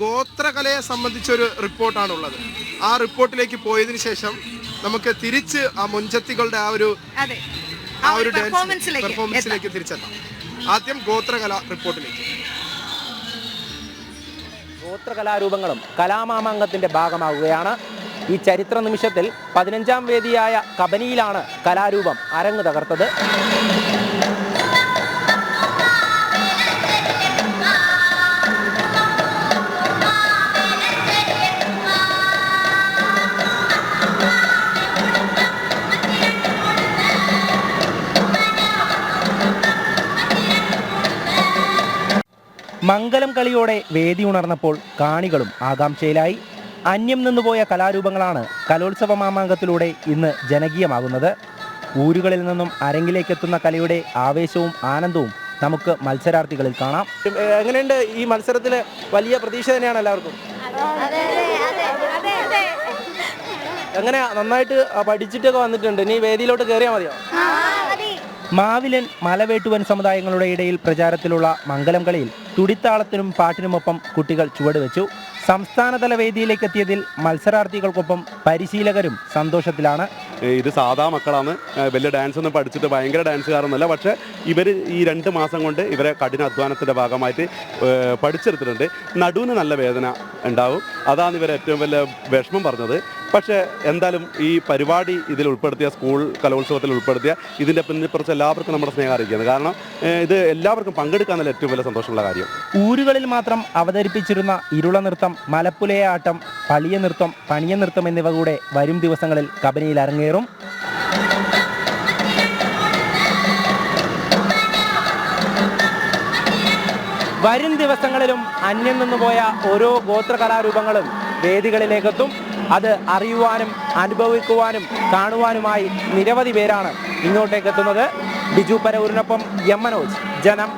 ഗോത്രകലയെ സംബന്ധിച്ചൊരു റിപ്പോർട്ടാണുള്ളത്. ആ റിപ്പോർട്ടിലേക്ക് പോയതിനു ശേഷം നമുക്ക് തിരിച്ച് ആ മുൻചത്തികളുടെ ആ ഒരു അതെ. ആ ഒരു ഡാൻസ് പെർഫോമൻസിലേക്ക് പെർഫോമൻസിലേക്ക് തിരിച്ചെത്താം. ആദ്യം ഗോത്രകല റിപ്പോർട്ടിലേക്ക്. ഗോത്രകലാരൂപങ്ങളും കലാമാമാങ്കത്തിന്റെ ഭാഗമാവുകയാണ് ഈ ചരിത്ര നിമിഷത്തിൽ പതിനഞ്ചാം വേദിയായ കബനിയിലാണ് കലാരൂപം അരങ്ങ് തകർത്തത്. മംഗലം കളിയോടെ വേദി ഉണർന്നപ്പോൾ കാണികളും ആകാംക്ഷയിലായി. അന്യം നിന്നുപോയ കലാരൂപങ്ങളാണ് കലോത്സവ മാമാങ്കത്തിലൂടെ ഇന്ന് ജനകീയമാകുന്നത്. ഊരുകളിൽ നിന്നും അരങ്ങിലേക്ക് എത്തുന്ന കലയുടെ ആവേശവും ആനന്ദവും നമുക്ക് മത്സരാർത്ഥികളിൽ കാണാം. എങ്ങനെയുണ്ട് ഈ മത്സരത്തിൽ വലിയ പ്രതീക്ഷ തന്നെയാണ് എല്ലാവർക്കും? എങ്ങനെയാ? നന്നായിട്ട് പഠിച്ചിട്ടൊക്കെ വന്നിട്ടുണ്ട്. ഇനി വേദിയിലോട്ട് കയറിയാൽ മതിയോ? മാവിലൻ മലവേട്ടുവൻ സമുദായങ്ങളുടെ ഇടയിൽ പ്രചാരത്തിലുള്ള മംഗലം കളിയിൽ തുടിത്താളത്തിനും പാട്ടിനുമൊപ്പം കുട്ടികൾ ചുവടുവെച്ചു. സംസ്ഥാനതല വേദിയിലേക്ക് എത്തിയതിൽ മത്സരാർത്ഥികൾക്കൊപ്പം പരിശീലകരും സന്തോഷത്തിലാണ്. ഇത് സാധാ മക്കളാണ്. വലിയ ഡാൻസ് ഒന്നും പഠിച്ചിട്ട് ഭയങ്കര ഡാൻസുകാരൊന്നുമല്ല. പക്ഷേ ഇവർ ഈ രണ്ട് മാസം കൊണ്ട് ഇവരെ കഠിന അധ്വാനത്തിന്റെ ഭാഗമായിട്ട് പഠിച്ചെടുത്തിട്ടുണ്ട്. നടുവിന് നല്ല വേദന ഉണ്ടാവും. അതാണ് ഇവർ ഏറ്റവും വലിയ വിഷമം പറഞ്ഞത്. പക്ഷേ എന്തായാലും ഈ പരിപാടി ഇതിൽ ഉൾപ്പെടുത്തിയ സ്കൂൾ കലോത്സവത്തിൽ ഉൾപ്പെടുത്തിയ ഇതിന്റെ പിന്നിൽ കുറച്ച് എല്ലാവർക്കും നമ്മുടെ സ്നേഹം അറിയിക്കുന്നത് കാരണം ഇത് എല്ലാവർക്കും പങ്കെടുക്കാന്നുള്ള ഏറ്റവും വലിയ സന്തോഷമുള്ള കാര്യം. ഊരുകളിൽ മാത്രം അവതരിപ്പിച്ചിരുന്ന ഇരുള നൃത്തം മലപ്പുലയാട്ടം പളിയ നൃത്തം പണിയ നൃത്തം എന്നിവ കൂടെ വരും ദിവസങ്ങളിൽ കബനിയിൽ അരങ്ങേറും. വരും ദിവസങ്ങളിലും അന്യം നിന്നുപോയ ഓരോ ഗോത്ര കലാരൂപങ്ങളും വേദികളിലേക്കെത്തും. അത് അറിയുവാനും അനുഭവിക്കുവാനും കാണുവാനുമായി നിരവധി പേരാണ് ഇങ്ങോട്ടേക്ക് എത്തുന്നത് ബിജു പരവൂരിനൊപ്പം എം മനോജ്. ജനം